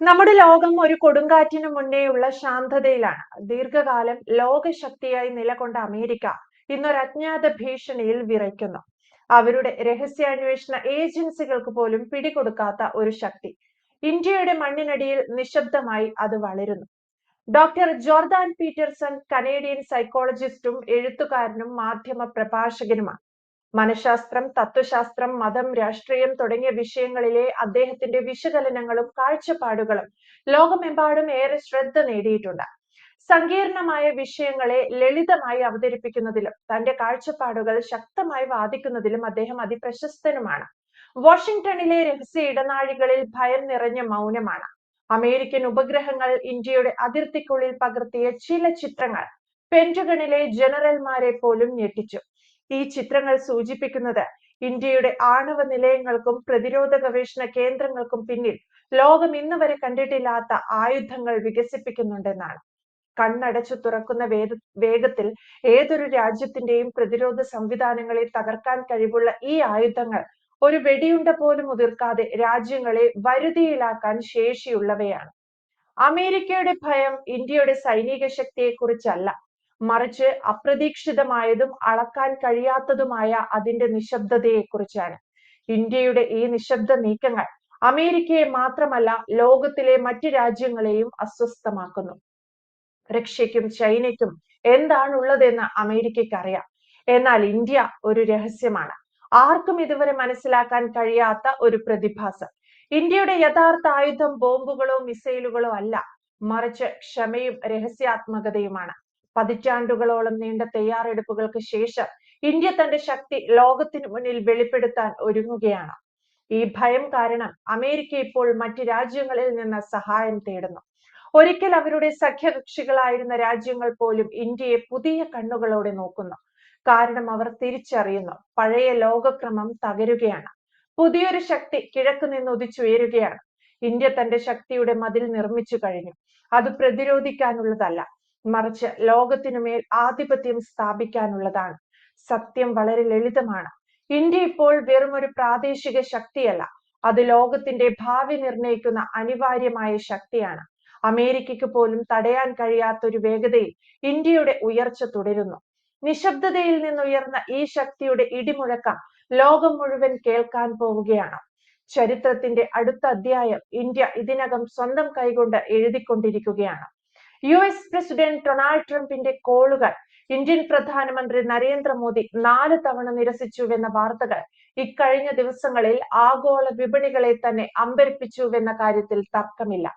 നമ്മുടെ ലോകം ഒരു കൊടുങ്കാറ്റിനു മുന്നേയുള്ള ശാന്തതയിലാണ്. ദീർഘകാലം ലോകശക്തിയായി നിലകൊണ്ട അമേരിക്ക ഇന്നൊരു അജ്ഞാത ഭീഷണിയിൽ വിറയ്ക്കുന്നു. അവരുടെ രഹസ്യാന്വേഷണ ഏജൻസികൾക്ക് പോലും പിടികൊടുക്കാത്ത ഒരു ശക്തി. ഇന്ത്യയുടെ മണ്ണിനടിയിൽ നിശബ്ദമായി അത് വളരുന്നു. ഡോക്ടർ ജോർദാൻ പീറ്റർസൺ കനേഡിയൻ സൈക്കോളജിസ്റ്റും എഴുത്തുകാരനും മാധ്യമ പ്രഭാഷകനുമാണ്. മനഃശാസ്ത്രം തത്വശാസ്ത്രം മതം രാഷ്ട്രീയം തുടങ്ങിയ വിഷയങ്ങളിലെ അദ്ദേഹത്തിന്റെ വിശകലനങ്ങളും കാഴ്ചപ്പാടുകളും ലോകമെമ്പാടും ഏറെ ശ്രദ്ധ നേടിയിട്ടുണ്ട്. സങ്കീർണമായ വിഷയങ്ങളെ ലളിതമായി അവതരിപ്പിക്കുന്നതിലും തന്റെ കാഴ്ചപ്പാടുകൾ ശക്തമായി വാദിക്കുന്നതിലും അദ്ദേഹം അതിപ്രശസ്തനുമാണ്. വാഷിംഗ്ടണിലെ രഹസ്യ ഇടനാഴികളിൽ ഭയം നിറഞ്ഞ മൗനമാണ്. അമേരിക്കൻ ഉപഗ്രഹങ്ങൾ ഇന്ത്യയുടെ അതിർത്തിക്കുള്ളിൽ പകർത്തിയ ചില ചിത്രങ്ങൾ പെന്റഗണിലെ ജനറൽമാരെ പോലും ഞെട്ടിച്ചു. ഈ ചിത്രങ്ങൾ സൂചിപ്പിക്കുന്നത് ഇന്ത്യയുടെ ആണവ നിലയങ്ങൾക്കും പ്രതിരോധ ഗവേഷണ കേന്ദ്രങ്ങൾക്കും പിന്നിൽ ലോകം ഇന്ന് വരെ കണ്ടിട്ടില്ലാത്ത ആയുധങ്ങൾ വികസിപ്പിക്കുന്നുണ്ടെന്നാണ്. കണ്ണടച്ചു തുറക്കുന്ന വേദ വേഗത്തിൽ ഏതൊരു രാജ്യത്തിന്റെയും പ്രതിരോധ സംവിധാനങ്ങളെ തകർക്കാൻ കഴിവുള്ള ഈ ആയുധങ്ങൾ ഒരു വെടിയുണ്ട പോലും ഉതിർക്കാതെ രാജ്യങ്ങളെ വരുതിയിലാക്കാൻ ശേഷിയുള്ളവയാണ്. അമേരിക്കയുടെ ഭയം ഇന്ത്യയുടെ സൈനിക ശക്തിയെ കുറിച്ചല്ല മറിച്ച് അപ്രതീക്ഷിതമായതും അളക്കാൻ കഴിയാത്തതുമായ അതിന്റെ നിശബ്ദതയെക്കുറിച്ചാണ്. ഇന്ത്യയുടെ ഈ നിശബ്ദ നീക്കങ്ങൾ അമേരിക്കയെ മാത്രമല്ല ലോകത്തിലെ മറ്റ് രാജ്യങ്ങളെയും അസ്വസ്ഥമാക്കുന്നു. റഷ്യക്കും ചൈനയ്ക്കും എന്താണുള്ളതെന്ന് അമേരിക്കയ്ക്ക് അറിയാം എന്നാൽ ഇന്ത്യ ഒരു രഹസ്യമാണ്. ആർക്കും ഇതുവരെ മനസ്സിലാക്കാൻ കഴിയാത്ത ഒരു പ്രതിഭാസം. ഇന്ത്യയുടെ യഥാർത്ഥ ആയുധം ബോംബുകളോ മിസൈലുകളോ അല്ല മറിച്ച് ക്ഷമയും രഹസ്യാത്മകതയുമാണ്. പതിറ്റാണ്ടുകളോളം നീണ്ട തയ്യാറെടുപ്പുകൾക്ക് ശേഷം ഇന്ത്യ തന്റെ ശക്തി ലോകത്തിന് മുന്നിൽ വെളിപ്പെടുത്താൻ ഒരുങ്ങുകയാണ്. ഈ ഭയം കാരണം അമേരിക്ക ഇപ്പോൾ മറ്റു രാജ്യങ്ങളിൽ നിന്ന് സഹായം തേടുന്നു. ഒരിക്കൽ അവരുടെ സഖ്യകക്ഷികളായിരുന്ന രാജ്യങ്ങൾ പോലും ഇന്ത്യയെ പുതിയ കണ്ണുകളോടെ നോക്കുന്നു. കാരണം അവർ തിരിച്ചറിയുന്നു. പഴയ ലോകക്രമം തകരുകയാണ്. പുതിയൊരു ശക്തി കിഴക്ക് നിന്ന് ഉദിച്ചുയരുകയാണ് ഇന്ത്യ തന്റെ ശക്തിയുടെ മതിൽ നിർമ്മിച്ചു കഴിഞ്ഞു. അത് പ്രതിരോധിക്കാനുള്ളതല്ല. മറിച്ച് ലോകത്തിനുമേൽ ആധിപത്യം സ്ഥാപിക്കാനുള്ളതാണ്. സത്യം വളരെ ലളിതമാണ്. ഇന്ത്യ ഇപ്പോൾ വെറും ഒരു പ്രാദേശിക ശക്തിയല്ല. അത് ലോകത്തിന്റെ ഭാവി നിർണയിക്കുന്ന അനിവാര്യമായ ശക്തിയാണ്. അമേരിക്കയ്ക്ക് പോലും തടയാൻ കഴിയാത്ത ഒരു വേഗതയിൽ ഇന്ത്യയുടെ ഉയർച്ച തുടരുന്നു. നിശബ്ദതയിൽ നിന്നുയർന്ന ഈ ശക്തിയുടെ ഇടിമുഴക്കം ലോകം മുഴുവൻ കേൾക്കാൻ പോവുകയാണ്. ചരിത്രത്തിന്റെ അടുത്ത അധ്യായം ഇന്ത്യ ഇതിനകം സ്വന്തം കൈകൊണ്ട് എഴുതിക്കൊണ്ടിരിക്കുകയാണ്. യു എസ് പ്രസിഡന്റ് ഡൊണാൾഡ് ട്രംപിന്റെ കോളുകൾ ഇന്ത്യൻ പ്രധാനമന്ത്രി നരേന്ദ്രമോദി നാല് തവണ നിരസിച്ചുവെന്ന വാർത്തകൾ ഇക്കഴിഞ്ഞ ദിവസങ്ങളിൽ ആഗോള വിപണികളെ തന്നെ അമ്പരപ്പിച്ചുവെന്ന കാര്യത്തിൽ തർക്കമില്ല.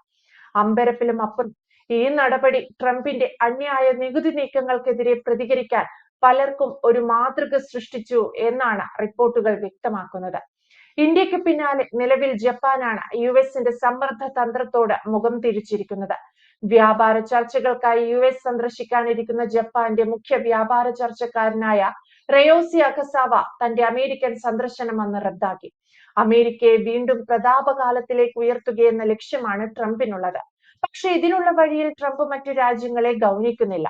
അമ്പരപ്പിലും അപ്പുറം ഈ നടപടി ട്രംപിന്റെ അന്യായ നികുതി നീക്കങ്ങൾക്കെതിരെ പ്രതികരിക്കാൻ പലർക്കും ഒരു മാതൃക സൃഷ്ടിച്ചു എന്നാണ് റിപ്പോർട്ടുകൾ വ്യക്തമാക്കുന്നത്. ഇന്ത്യയ്ക്ക് പിന്നാലെ നിലവിൽ ജപ്പാനാണ് യു എസിന്റെ സമ്മർദ്ദ തന്ത്രത്തോട് മുഖം തിരിച്ചിരിക്കുന്നത്. വ്യാപാര ചർച്ചകൾക്കായി യു എസ് സന്ദർശിക്കാനിരിക്കുന്ന ജപ്പാന്റെ മുഖ്യ വ്യാപാര ചർച്ചക്കാരനായ റയോസി അഖസാവ തന്റെ അമേരിക്കൻ സന്ദർശനം അന്ന് റദ്ദാക്കി. അമേരിക്കയെ വീണ്ടും പ്രതാപകാലത്തിലേക്ക് ഉയർത്തുകയെന്ന ലക്ഷ്യമാണ് ട്രംപിനുള്ളത്. പക്ഷെ ഇതിനുള്ള വഴിയിൽ ട്രംപ് മറ്റു രാജ്യങ്ങളെ ഗൗനിക്കുന്നില്ല.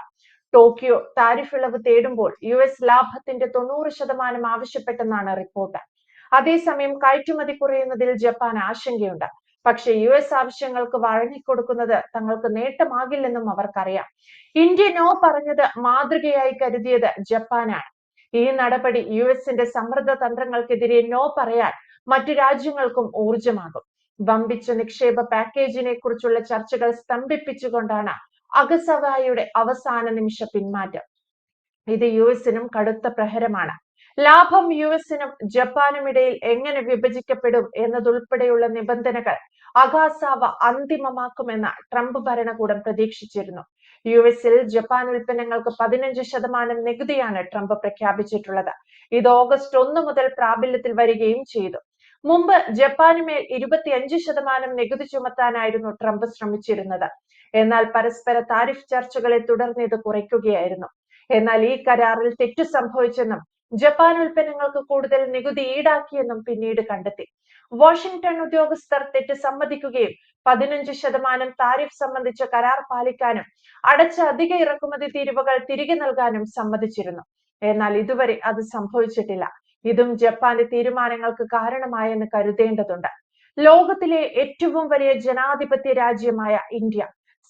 ടോക്കിയോ താരിഫ് ഇളവ് തേടുമ്പോൾ യു എസ് ലാഭത്തിന്റെ തൊണ്ണൂറ് ശതമാനം ആവശ്യപ്പെട്ടെന്നാണ് റിപ്പോർട്ട്. അതേസമയം കയറ്റുമതി കുറയുന്നതിൽ ജപ്പാൻ ആശങ്കയുണ്ട്. പക്ഷേ യു എസ് ആവശ്യങ്ങൾക്ക് വഴങ്ങിക്കൊടുക്കുന്നത് തങ്ങൾക്ക് നേട്ടമാകില്ലെന്നും അവർക്കറിയാം. ഇന്ത്യ നോ പറഞ്ഞത് മാതൃകയായി കരുതിയത് ജപ്പാനാണ്. ഈ നടപടി യു എസിന്റെ സമ്മർദ്ദ തന്ത്രങ്ങൾക്കെതിരെ നോ പറയാൻ മറ്റു രാജ്യങ്ങൾക്കും ഊർജമാകും വമ്പിച്ച നിക്ഷേപ പാക്കേജിനെ കുറിച്ചുള്ള ചർച്ചകൾ സ്തംഭിപ്പിച്ചുകൊണ്ടാണ് അഗസവായുടെ അവസാന നിമിഷ പിന്മാറ്റം. ഇത് യു എസിനും കടുത്ത പ്രഹരമാണ്. ലാഭം യു എസിനും ജപ്പാനും ഇടയിൽ എങ്ങനെ വിഭജിക്കപ്പെടും എന്നതുൾപ്പെടെയുള്ള നിബന്ധനകൾ അഗാസാവ അന്തിമമാക്കുമെന്ന് ട്രംപ് ഭരണകൂടം പ്രതീക്ഷിച്ചിരുന്നു. യു എസിൽ ജപ്പാൻ ഉൽപ്പന്നങ്ങൾക്ക് പതിനഞ്ച് ശതമാനം നികുതിയാണ് ട്രംപ് പ്രഖ്യാപിച്ചിട്ടുള്ളത്. ഇത് ഓഗസ്റ്റ് ഒന്ന് മുതൽ പ്രാബല്യത്തിൽ വരികയും ചെയ്തു. മുമ്പ് ജപ്പാനുമേൽ ഇരുപത്തിയഞ്ച് ശതമാനം നികുതി ചുമത്താനായിരുന്നു ട്രംപ് ശ്രമിച്ചിരുന്നത്. എന്നാൽ പരസ്പര താരിഫ് ചർച്ചകളെ തുടർന്ന് ഇത് കുറയ്ക്കുകയായിരുന്നു. എന്നാൽ ഈ കരാറിൽ തെറ്റു സംഭവിച്ചെന്നും ജപ്പാൻ ഉൽപ്പന്നങ്ങൾക്ക് കൂടുതൽ നികുതി ഈടാക്കിയെന്നും പിന്നീട് കണ്ടെത്തി. വാഷിംഗ്ടൺ ഉദ്യോഗസ്ഥർ തെറ്റ് സമ്മതിക്കുകയും പതിനഞ്ച് ശതമാനം താരിഫ് സംബന്ധിച്ച കരാർ പാലിക്കാനും അടച്ച അധിക ഇറക്കുമതി തീരുവകൾ തിരികെ നൽകാനും സമ്മതിച്ചിരുന്നു. എന്നാൽ ഇതുവരെ അത് സംഭവിച്ചിട്ടില്ല. ഇതും ജപ്പാന്റെ തീരുമാനങ്ങൾക്ക് കാരണമായെന്ന് കരുതേണ്ടതുണ്ട്. ലോകത്തിലെ ഏറ്റവും വലിയ ജനാധിപത്യ രാജ്യമായ ഇന്ത്യ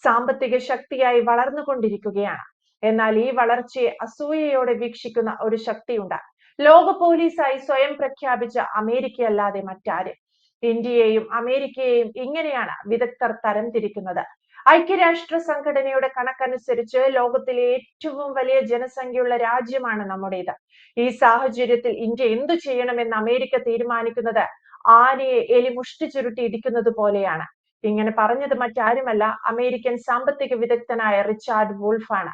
സാമ്പത്തിക ശക്തിയായി വളർന്നുകൊണ്ടിരിക്കുകയാണ്. എന്നാൽ ഈ വളർച്ചയെ അസൂയയോടെ വീക്ഷിക്കുന്ന ഒരു ശക്തിയുണ്ട്. ലോക പോലീസായി സ്വയം പ്രഖ്യാപിച്ച അമേരിക്കയല്ലാതെ മറ്റാര്? ഇന്ത്യയെയും അമേരിക്കയെയും ഇങ്ങനെയാണ് വിദഗ്ധർ തരംതിരിക്കുന്നത്. ഐക്യരാഷ്ട്ര സംഘടനയുടെ കണക്കനുസരിച്ച് ലോകത്തിലെ ഏറ്റവും വലിയ ജനസംഖ്യയുള്ള രാജ്യമാണ് നമ്മുടേത്. ഈ സാഹചര്യത്തിൽ ഇന്ത്യ എന്തു ചെയ്യണമെന്ന് അമേരിക്ക തീരുമാനിക്കുന്നത് ആനയെ എലി മുഷ്ടി ചുരുട്ടി ഇടിക്കുന്നത് പോലെയാണ്. ഇങ്ങനെ പറഞ്ഞത് മറ്റാരുമല്ല. അമേരിക്കൻ സാമ്പത്തിക വിദഗ്ധനായ റിച്ചാർഡ് വൂൾഫാണ്.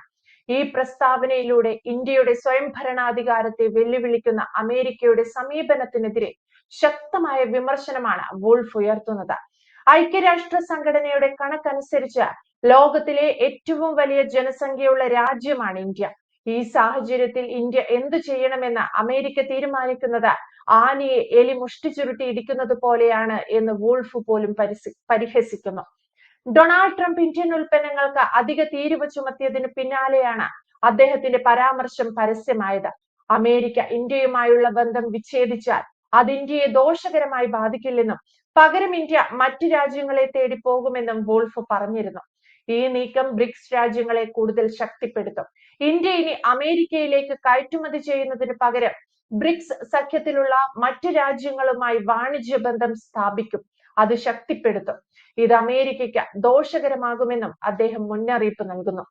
ഈ പ്രസ്താവനയിലൂടെ ഇന്ത്യയുടെ സ്വയം ഭരണാധികാരത്തെ വെല്ലുവിളിക്കുന്ന അമേരിക്കയുടെ സമീപനത്തിനെതിരെ ശക്തമായ വിമർശനമാണ് വോൾഫ് ഉയർത്തുന്നത്. ഐക്യരാഷ്ട്ര സംഘടനയുടെ കണക്കനുസരിച്ച് ലോകത്തിലെ ഏറ്റവും വലിയ ജനസംഖ്യയുള്ള രാജ്യമാണ് ഇന്ത്യ. ഈ സാഹചര്യത്തിൽ ഇന്ത്യ എന്തു ചെയ്യണമെന്ന് അമേരിക്ക തീരുമാനിക്കുന്നത് ആനയെ എലി മുഷ്ടി ചുരുട്ടി ഇടിക്കുന്നത് പോലെയാണ് എന്ന് വൂൾഫ് പോലും പരിഹസിക്കുന്നു. ഡൊണാൾഡ് ട്രംപ് ഇന്ത്യൻ ഉൽപ്പന്നങ്ങൾക്ക് അധിക തീരുവ ചുമത്തിയതിന് പിന്നാലെയാണ് അദ്ദേഹത്തിന്റെ പരാമർശം പരസ്യമായത്. അമേരിക്ക ഇന്ത്യയുമായുള്ള ബന്ധം വിച്ഛേദിച്ചാൽ അത് ഇന്ത്യയെ ദോഷകരമായി ബാധിക്കില്ലെന്നും പകരം ഇന്ത്യ മറ്റു രാജ്യങ്ങളെ തേടി പോകുമെന്നും വോൾഫ് പറഞ്ഞിരുന്നു. ഈ നീക്കം ബ്രിക്സ് രാജ്യങ്ങളെ കൂടുതൽ ശക്തിപ്പെടുത്തും. ഇന്ത്യ ഇനി അമേരിക്കയിലേക്ക് കയറ്റുമതി ചെയ്യുന്നതിന് പകരം ബ്രിക്സ് സഖ്യത്തിലുള്ള മറ്റു രാജ്യങ്ങളുമായി വാണിജ്യ ബന്ധം സ്ഥാപിക്കും. അത് ശക്തിപ്പെടുത്തും. ഇത് അമേരിക്കയ്ക്ക് ദോഷകരമാകുമെന്നും അദ്ദേഹം മുന്നറിയിപ്പ് നൽകുന്നു.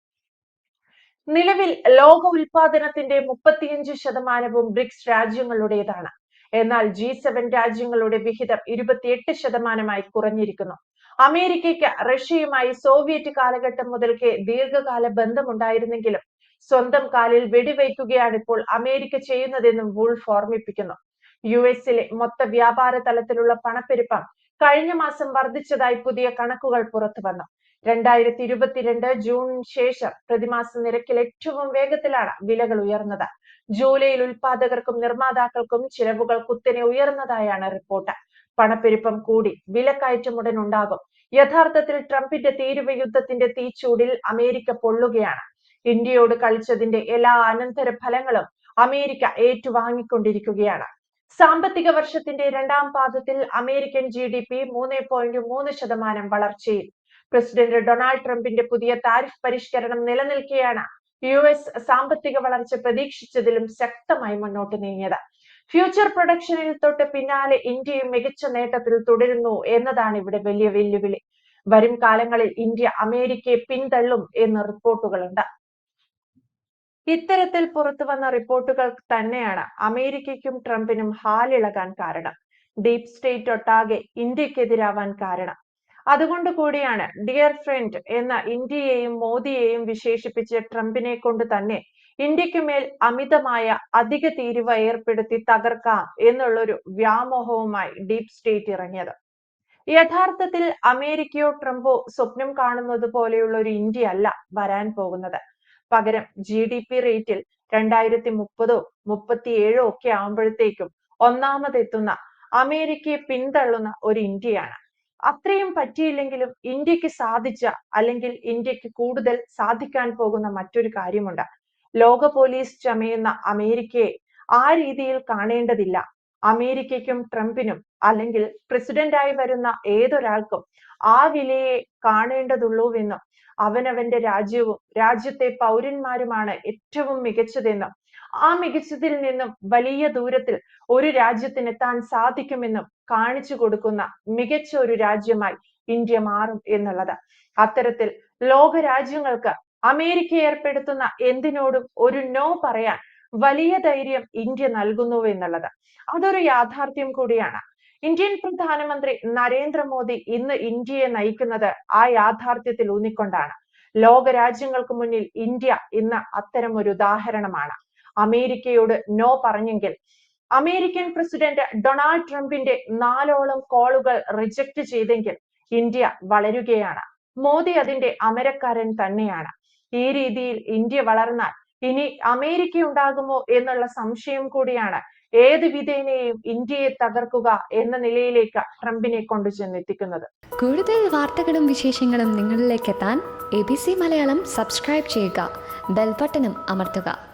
നിലവിൽ ലോക ഉൽപാദനത്തിന്റെ മുപ്പത്തിയഞ്ച് ശതമാനവും ബ്രിക്സ് രാജ്യങ്ങളുടേതാണ്. എന്നാൽ ജി സെവൻ രാജ്യങ്ങളുടെ വിഹിതം ഇരുപത്തിയെട്ട് ശതമാനമായി കുറഞ്ഞിരിക്കുന്നു. അമേരിക്കയ്ക്ക് റഷ്യയുമായി സോവിയറ്റ് കാലഘട്ടം മുതൽക്കേ ദീർഘകാല ബന്ധമുണ്ടായിരുന്നെങ്കിലും സ്വന്തം കാലിൽ വെടിവയ്ക്കുകയാണ് ഇപ്പോൾ അമേരിക്ക ചെയ്യുന്നതെന്നും വൂൾഫ് ഓർമ്മിപ്പിക്കുന്നു. യു എസിലെ മൊത്ത വ്യാപാര തലത്തിലുള്ള പണപ്പെരുപ്പം കഴിഞ്ഞ മാസം വർദ്ധിച്ചതായി പുതിയ കണക്കുകൾ പുറത്തു വന്നു. രണ്ടായിരത്തി ഇരുപത്തിരണ്ട് ജൂൺ ശേഷം പ്രതിമാസ നിരക്കിൽ ഏറ്റവും വേഗത്തിലാണ് വിലകൾ ഉയർന്നത്. ജൂലൈയിൽ ഉൽപാദകർക്കും നിർമ്മാതാക്കൾക്കും ചിലവുകൾ കുത്തനെ ഉയർന്നതായാണ് റിപ്പോർട്ട്. പണപ്പെരുപ്പം കൂടി വിലക്കയറ്റം ഉടൻ ഉണ്ടാകും. യഥാർത്ഥത്തിൽ ട്രംപിന്റെ തീരുവ യുദ്ധത്തിന്റെ തീച്ചൂടിൽ അമേരിക്ക പൊള്ളുകയാണ്. ഇന്ത്യയോട് കളിച്ചതിന്റെ എല്ലാ അനന്തര ഫലങ്ങളും അമേരിക്ക ഏറ്റുവാങ്ങിക്കൊണ്ടിരിക്കുകയാണ്. സാമ്പത്തിക വർഷത്തിന്റെ രണ്ടാം പാദത്തിൽ അമേരിക്കൻ ജി ഡി പി മൂന്ന് പോയിന്റ് മൂന്ന് ശതമാനം വളർച്ചയിൽ. പ്രസിഡന്റ് ഡൊണാൾഡ് ട്രംപിന്റെ പുതിയ താരിഫ് പരിഷ്കരണം നിലനിൽക്കെയാണ് യു എസ് സാമ്പത്തിക വളർച്ച പ്രതീക്ഷിച്ചതിലും ശക്തമായി മുന്നോട്ട് നീങ്ങിയത്. ഫ്യൂച്ചർ പ്രൊഡക്ഷനിൽ തൊട്ട് പിന്നാലെ ഇന്ത്യയും മികച്ച നേട്ടത്തിൽ തുടരുന്നു എന്നതാണ് ഇവിടെ വലിയ വെല്ലുവിളി. വരും കാലങ്ങളിൽ ഇന്ത്യ അമേരിക്കയെ പിന്തള്ളും എന്ന് റിപ്പോർട്ടുകളുണ്ട്. ഇത്തരത്തിൽ പുറത്തു വന്ന റിപ്പോർട്ടുകൾ തന്നെയാണ് അമേരിക്കയ്ക്കും ട്രംപിനും ഹാലിളകാൻ കാരണം. ഡീപ് സ്റ്റേറ്റ് ഒട്ടാകെ ഇന്ത്യക്കെതിരാവാൻ കാരണം. അതുകൊണ്ട് കൂടിയാണ് ഡിയർ ഫ്രണ്ട് എന്ന ഇന്ത്യയെയും മോദിയെയും വിശേഷിപ്പിച്ച് ട്രംപിനെ കൊണ്ട് തന്നെ ഇന്ത്യയ്ക്ക് മേൽ അമിതമായ അധിക തീരുവ ഏർപ്പെടുത്തി തകർക്കാം എന്നുള്ളൊരു വ്യാമോഹവുമായി ഡീപ് സ്റ്റേറ്റ് ഇറങ്ങിയത്. യഥാർത്ഥത്തിൽ അമേരിക്കയോ ട്രംപോ സ്വപ്നം കാണുന്നത് പോലെയുള്ള ഒരു ഇന്ത്യ അല്ല വരാൻ പോകുന്നത്. പകരം ജി ഡി പി റേറ്റിൽ രണ്ടായിരത്തി മുപ്പതോ മുപ്പത്തിയേഴോ ഒക്കെ ആവുമ്പോഴത്തേക്കും ഒന്നാമതെത്തുന്ന അമേരിക്കയെ പിന്തള്ളുന്ന ഒരു ഇന്ത്യയാണ്. അത്രയും പറ്റിയില്ലെങ്കിലും ഇന്ത്യയ്ക്ക് സാധിച്ച അല്ലെങ്കിൽ ഇന്ത്യയ്ക്ക് കൂടുതൽ സാധിക്കാൻ പോകുന്ന മറ്റൊരു കാര്യമുണ്ട്. ലോക പോലീസ് ചമയുന്ന അമേരിക്കയെ ആ രീതിയിൽ കാണേണ്ടതില്ല. അമേരിക്കയ്ക്കും ട്രംപിനും അല്ലെങ്കിൽ പ്രസിഡന്റായി വരുന്ന ഏതൊരാൾക്കും ആ വിലയെ കാണേണ്ടതുള്ളൂവെന്നും അവനവന്റെ രാജ്യവും രാജ്യത്തെ പൗരന്മാരുമാണ് ഏറ്റവും മികച്ചതെന്നും ആ മികച്ചതിൽ നിന്നും വലിയ ദൂരത്തിൽ ഒരു രാജ്യത്തിന് താൻ സാധിക്കുമെന്നും കാണിച്ചു കൊടുക്കുന്ന മികച്ച ഒരു രാജ്യമായി ഇന്ത്യ മാറും എന്നുള്ളത്. അത്തരത്തിൽ ലോക രാജ്യങ്ങൾക്ക് അമേരിക്ക ഏർപ്പെടുത്തുന്ന എന്തിനോടും ഒരു നോ പറയാൻ വലിയ ധൈര്യം ഇന്ത്യ നൽകുന്നു എന്നുള്ളത്. അതൊരു യാഥാർത്ഥ്യം കൂടിയാണ്. ഇന്ത്യൻ പ്രധാനമന്ത്രി നരേന്ദ്രമോദി ഇന്ന് ഇന്ത്യയെ നയിക്കുന്നത് ആ യാഥാർത്ഥ്യത്തിൽ ഊന്നിക്കൊണ്ടാണ്. ലോക രാജ്യങ്ങൾക്ക് മുന്നിൽ ഇന്ത്യ ഇന്ന് അത്തരം ഒരു ഉദാഹരണമാണ്. അമേരിക്കയോട് നോ പറഞ്ഞെങ്കിൽ അമേരിക്കൻ പ്രസിഡന്റ് ഡൊണാൾഡ് ട്രംപിന്റെ നാലോളം കോളുകൾ റിജക്ട് ചെയ്തെങ്കിൽ ഇന്ത്യ വളരുകയാണ്. മോദി അതിന്റെ അമരക്കാരൻ തന്നെയാണ്. ഈ രീതിയിൽ ഇന്ത്യ വളർന്നാൽ ഇനി അമേരിക്ക ഉണ്ടാകുമോ എന്നുള്ള സംശയം കൂടിയാണ് ഏത് വിധേനയും ഇന്ത്യയെ തകർക്കുക എന്ന നിലയിലേക്ക് ട്രംപിനെ കൊണ്ടു ചെന്നെത്തിക്കുന്നത്. കൂടുതൽ വാർത്തകളും വിശേഷങ്ങളും നിങ്ങളിലേക്ക് എത്താൻ A B C Malayalam subscribe ചെയ്യുക. ബെൽബട്ടനും അമർത്തുക.